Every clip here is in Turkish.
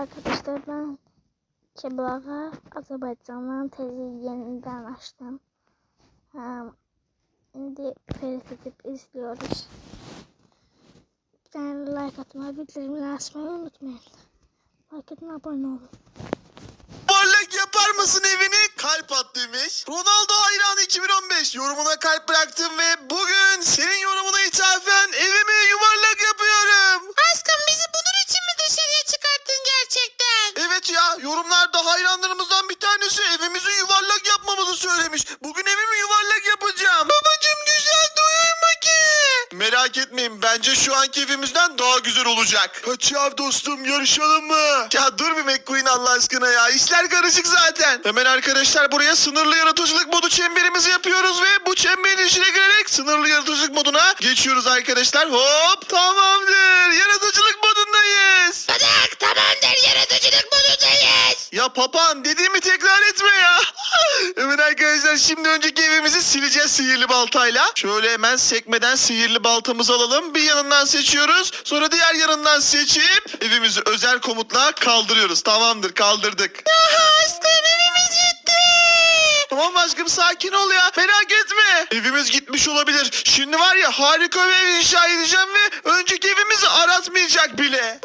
Arkadaşlar ben Kebaba Azerbaycan'dan tezi yeniden açtım. Şimdi ferit edip izliyoruz. Bir tane like atmayı, bildirimleri açmayı unutmayın. Like edin, abone olun. Yuvarlak yapar mısın evini? Kalp at demiş. Ronaldo hayranı 2015 yorumuna kalp bıraktım ve bugün senin yorumuna ithafen evimi yuvarlak Evet ya yorumlarda hayranlarımızdan bir tanesi evimizi yuvarlak yapmamızı söylemiş. Bugün evimi yuvarlak yapacağım. Merak etmeyin bence şu anki evimizden daha güzel olacak. Hadi ya dostum yarışalım mı? Ya dur bir McQueen Allah aşkına ya işler karışık zaten. Hemen arkadaşlar buraya sınırlı yaratıcılık modu çemberimizi yapıyoruz ve bu çemberin içine girerek sınırlı yaratıcılık moduna geçiyoruz arkadaşlar. Hop tamamdır yaratıcılık modundayız. Bırak tamamdır yaratıcılık modundayız. Ya papağan dediğimi tekrar etme ya. Evet arkadaşlar şimdi önceki evimizi sileceğiz sihirli baltayla. Şöyle hemen sekmeden sihirli baltamızı alalım. Bir yanından seçiyoruz. Sonra diğer yanından seçip evimizi özel komutla kaldırıyoruz. Tamamdır kaldırdık. Aşkım evimiz gitti. Tamam aşkım sakin ol ya. Merak etme. Evimiz gitmiş olabilir. Şimdi var ya harika bir ev inşa edeceğim ve önceki evimizi aratmayacak bile.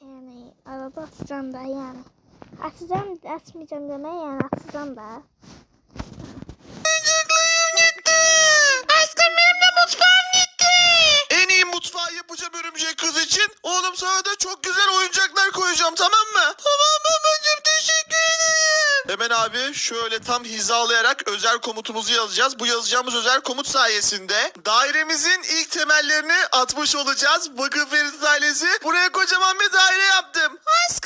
Yani arada atacağım da yani. Atacağım, atmayacağım deme yani atacağım da. Oyuncaklarım gitti. Aşkım benim de mutfağım gitti. En iyi mutfağı yapacağım örümcek kız için. Oğlum sana da çok güzel oyuncaklar koyacağım tamam mı? Tamam babacığım teşekkür ederim. Hemen abi şöyle tam hizalayarak özel komutumuzu yazacağız. Bu yazacağımız özel komut sayesinde dairemizin ilk temellerini atmış olacağız. Bakın Ferit ailesi buraya kocaman bir daire yaptım. Aşkım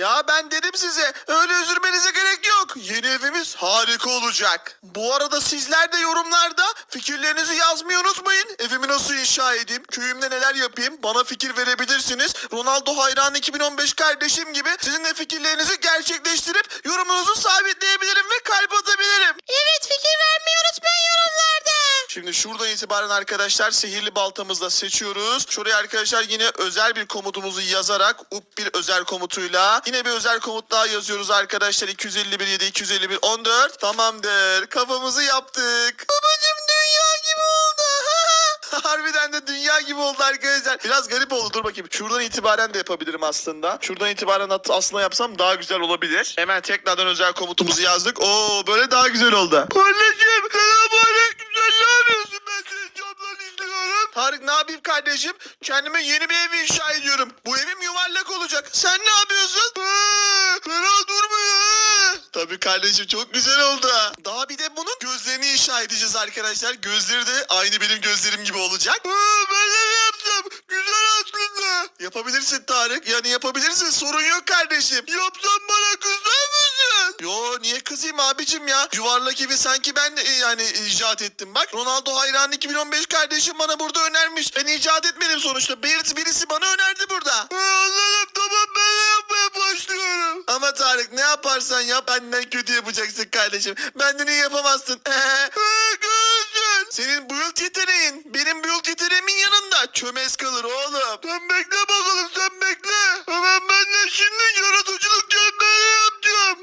Ya ben dedim size öyle üzülmenize gerek yok. Yeni evimiz harika olacak. Bu arada sizler de yorumlarda fikirlerinizi yazmayı unutmayın. Evimi nasıl inşa edeyim, köyümde neler yapayım bana fikir verebilirsiniz. Ronaldo hayranı 2015 kardeşim gibi sizin de fikirlerinizi gerçekleştirip yorumunuzu sabitleyebilirim Şimdi şuradan itibaren arkadaşlar sihirli baltamızla seçiyoruz. Şuraya arkadaşlar yine özel bir komutumuzu yazarak up bir özel komutuyla yine bir özel komut daha yazıyoruz arkadaşlar. 251 7 251 14 tamamdır. Kafamızı yaptık. Babacım dünya gibi oldu. Harbiden de dünya gibi oldu arkadaşlar. Biraz garip oldu. Dur bakayım. Şuradan itibaren de yapabilirim aslında. Şuradan itibaren aslında yapsam daha güzel olabilir. Hemen tekrardan özel komutumuzu yazdık. Oo böyle daha güzel oldu. Kardeşim selamünaleyküm. Tarık ne yapayım kardeşim? Kendime yeni bir ev inşa ediyorum. Bu evim yuvarlak olacak. Sen ne yapıyorsun? Ferah durmuyor. Tabii kardeşim çok güzel oldu. Daha bir de bunun gözlerini inşa edeceğiz arkadaşlar. Gözleri de aynı benim gözlerim gibi olacak. ben de mi yapsam? Güzel aslında. Yapabilirsin Tarık. Yani yapabilirsin. Sorun yok kardeşim. Yapsam bana kızar mısın? Yo niye kızayım abicim ya? Yuvarlak evi sanki ben e, yani icat ettim. Bak Ronaldo hayranı 2015 kardeşim bana burada önermiş. Ben icat etmedim sonuçta. Birisi, birisi bana önerdi burada. Anladım tamam ben de yapmaya başlıyorum. Ama Tarık ne yaparsan yap benden kötü yapacaksın kardeşim. Benden iyi yapamazsın. Gözün. Senin build yeteneğin benim build yeteneğimin yanında çömez kalır oğlum. Sen bekle bakalım sen bekle. Hemen ben de şimdi yaratıcılık yapacağım.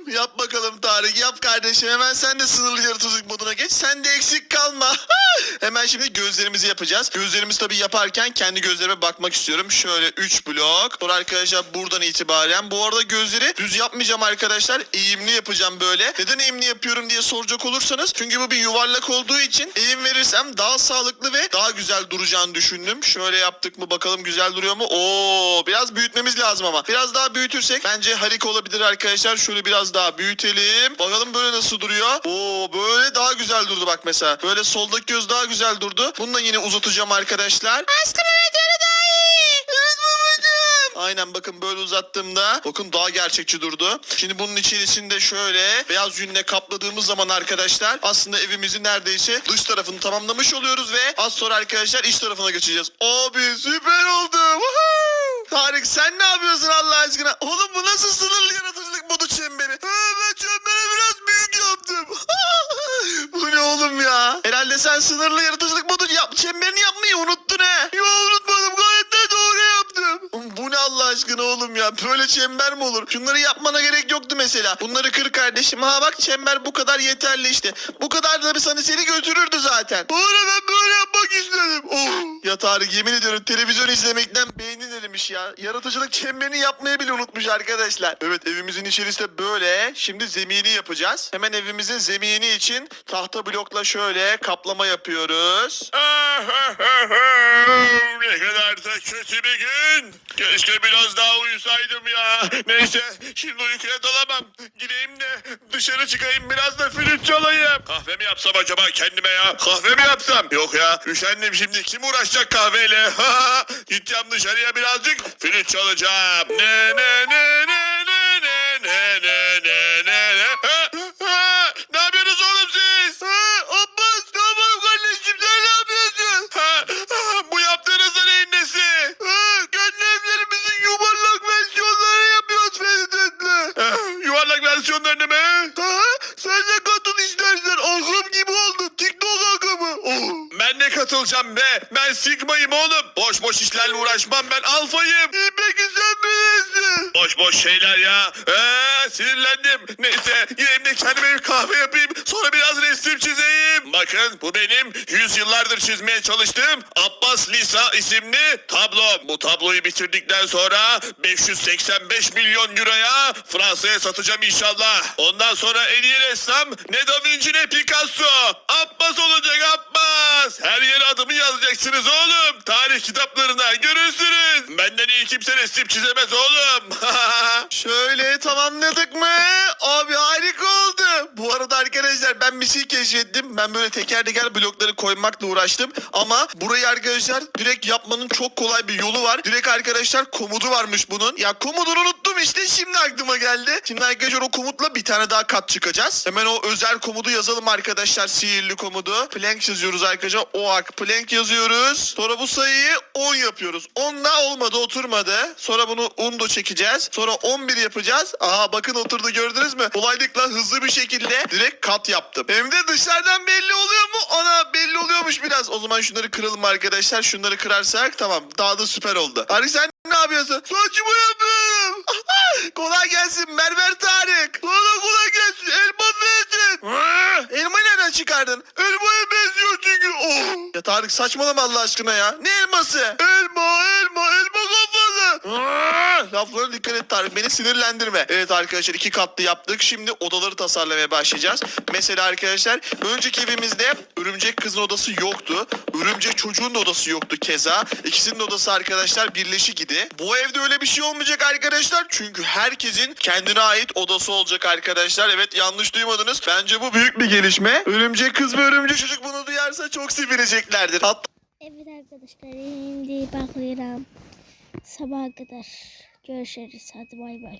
Yap bakalım Tarık yap kardeşim. Hemen sen de sınırlı yaratıcılık moduna geç. Sen de eksik kalma. Hemen şimdi gözlerimizi yapacağız. Gözlerimizi tabii yaparken kendi gözlerime bakmak istiyorum. Şöyle 3 blok. Sonra arkadaşlar buradan itibaren. Bu arada gözleri düz yapmayacağım arkadaşlar. Eğimli yapacağım böyle. Neden eğimli yapıyorum diye soracak olursanız. Çünkü bu bir yuvarlak olduğu için eğim verirsem daha sağlıklı ve daha güzel duracağını düşündüm. Şöyle yaptık mı bakalım güzel duruyor mu? Oo biraz büyütmemiz lazım ama. Biraz daha büyütürsek bence harika olabilir arkadaşlar. Şöyle biraz daha büyütelim. Bakalım böyle nasıl duruyor? Oo böyle daha güzel durdu bak mesela. Böyle soldaki göz daha güzel durdu. Bunu da yine uzatacağım arkadaşlar. Aşkım evet öyle daha iyi. Evet babacığım. Aynen bakın böyle uzattığımda bakın daha gerçekçi durdu. Şimdi bunun içerisinde şöyle beyaz yünle kapladığımız zaman arkadaşlar aslında evimizin neredeyse dış tarafını tamamlamış oluyoruz ve az sonra arkadaşlar iç tarafına geçeceğiz. Abi süper oldu. Woohoo! Tarık sen ne yapıyorsun Allah aşkına? Oğlum bu nasıl sınırlı yaratıcılık modu çemberi? Ha, ben çemberi biraz büyük yaptım. bu ne oğlum ya? Herhalde sen sınırlı yaratıcılık modu yap çemberini yapmayı unuttun he. Yo unutmadım gayet de doğru aşkına oğlum ya. Böyle çember mi olur? Şunları yapmana gerek yoktu mesela. Bunları kır kardeşim. Ha bak çember bu kadar yeterli işte. Bu kadar da bir sana seni götürürdü zaten. Bana ben böyle yapmak istedim. Oh. Ya Tarık yemin ediyorum televizyon izlemekten beynin erimiş ya. Yaratıcılık çemberini yapmayı bile unutmuş arkadaşlar. Evet evimizin içerisi de böyle. Şimdi zemini yapacağız. Hemen evimizin zemini için tahta blokla şöyle kaplama yapıyoruz. ne kadar da kötü bir gün. Keşke biraz daha uyusaydım ya. Neyse şimdi uykuya dalamam. Dışarı çıkayım biraz da flüt çalayım. Kahve mi yapsam acaba kendime ya? Kahve mi yapsam? Yok ya üşendim şimdi. Kim uğraşacak kahveyle? Gideceğim dışarıya birazcık flüt çalacağım. Ne ne ne ne Katılacağım be. Ben Sigma'yım oğlum. Boş boş işlerle uğraşmam ben alfayım. Peki sen. Boş boş şeyler ya. Ee, sinirlendim. Neyse gideyim de kendime bir kahve yapayım. Sonra biraz resim çizeyim. Bakın bu benim yüzyıllardır çizmeye çalıştığım Abbas Lisa isimli tablom. Bu tabloyu bitirdikten sonra 585 milyon euroya Fransa'ya satacağım inşallah. Ondan sonra en iyi ressam ne Da Vinci ne Picasso. Abbas olacak Abbas. Her yere adımı yazacaksınız oğlum. Tarih kitaplarına görürsünüz. Benden iyi kimse resim çizemez oğlum. Şöyle tamamladık mı? Abi harika oldu. Bu arada arkadaşlar ben bir şey keşfettim. Ben böyle teker teker blokları koymakla uğraştım. Ama burayı arkadaşlar direkt yapmanın çok kolay bir yolu var. Direkt arkadaşlar komudu varmış bunun. Ya komudunu unuttum işte şimdi aklıma geldi. Şimdi arkadaşlar o komutla bir tane daha kat çıkacağız. Hemen o özel komudu yazalım arkadaşlar. Sihirli komudu. Plank yazıyoruz arkadaşlar. Oak plank yazıyoruz. Sonra bu sayıyı 10 yapıyoruz. 10 da olmadı oturmadı. Sonra bunu undo çekeceğiz. Sonra 11 yapacağız. Aha bakın oturdu gördünüz mü? Kolaylıkla hızlı bir şekilde direkt kat yaptım. Hem de dışarıdan belli oluyor mu? Ana belli oluyormuş biraz. O zaman şunları kıralım arkadaşlar. Şunları kırarsak tamam. Daha da süper oldu. Tarık sen ne yapıyorsun? Saçımı yapıyorum. kolay gelsin Mermer Tarık. Sana kolay gelsin. Elma vereceksin. Elmayı nereden çıkardın? Elmaya benziyor çünkü. Oh. Ya Tarık saçmalama Allah aşkına ya. Ne elması? Elma elma elma. Laflara dikkat et Tarık beni sinirlendirme. Evet arkadaşlar iki katlı yaptık. Şimdi odaları tasarlamaya başlayacağız. Mesela arkadaşlar önceki evimizde örümcek kızın odası yoktu. Örümcek çocuğun da odası yoktu keza. İkisinin odası arkadaşlar birleşik idi. Bu evde öyle bir şey olmayacak arkadaşlar. Çünkü herkesin kendine ait odası olacak arkadaşlar. Evet yanlış duymadınız. Bence bu büyük bir gelişme. Örümcek kız ve örümcek çocuk bunu duyarsa çok sevineceklerdir. Hatta Evet arkadaşlar şimdi bakıyorum. Sabaha kadar görüşürüz. Hadi bay bay.